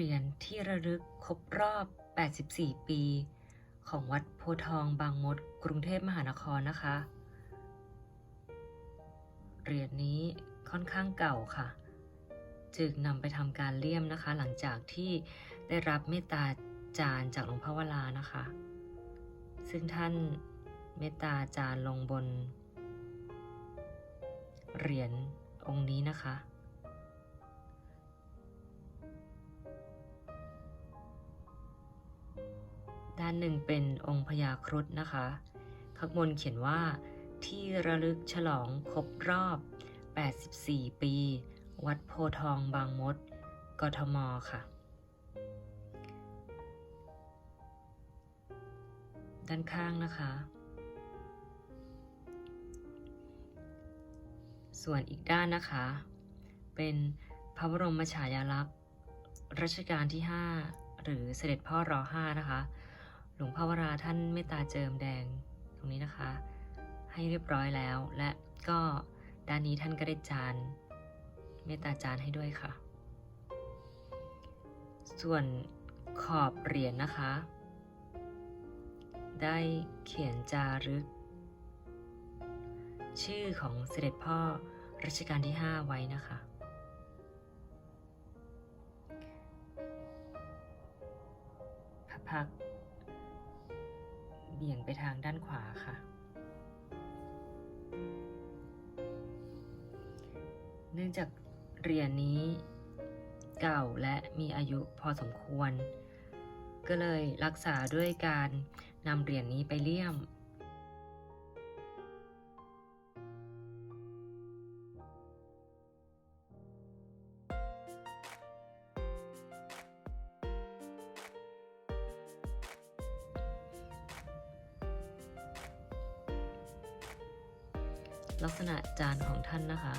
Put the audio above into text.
เหรียญที่ระลึกครบรอบ 84 ปี ของวัดโพทองบางมด กรุงเทพมหานครนะคะ เหรียญนี้ค่อนข้างเก่าค่ะ จึงนำไปทำการเลี่ยมนะคะ หลังจากที่ได้รับเมตตาจารย์จากหลวงพ่อวรานะคะ ซึ่งท่านเมตตาจารย์ลงบน เหรียญองค์นี้นะคะานหนึ่งเป็นองค์พญาครุฑนะคะข้างบนเขียนว่า ที่ระลึกฉลองครบรอบ 84 ปี วัดโพธทองบางมด กทม ค่ะ ด้านข้างนะคะ ส่วนอีกด้านนะคะ เป็นพระบรมฉายาลักษณ์รัชกาลที่ 5 หรือเสด็จพ่อรอ5นะคะ หลวงพ่อวราท่านเมตตาเจิมแดงตรงนี้นะคะ ให้เรียบร้อยแล้ว และก็ด้านนี้ท่านก็ได้จานเมตตาจานให้ด้วยค่ะ ส่วนขอบเหรียญนะคะ ได้เขียนจารึก ชื่อของเสด็จพ่อรัชกาลที่ 5 ไว้นะคะพระพักตร์ เบี่ยงไปทางด้านขวาค่ะ เนื่องจากเหรียญนี้เก่าและมีอายุพอสมควร ก็เลยรักษาด้วยการนำเหรียญนี้ไปเลี่ยม ลักษณะจานของท่านนะคะ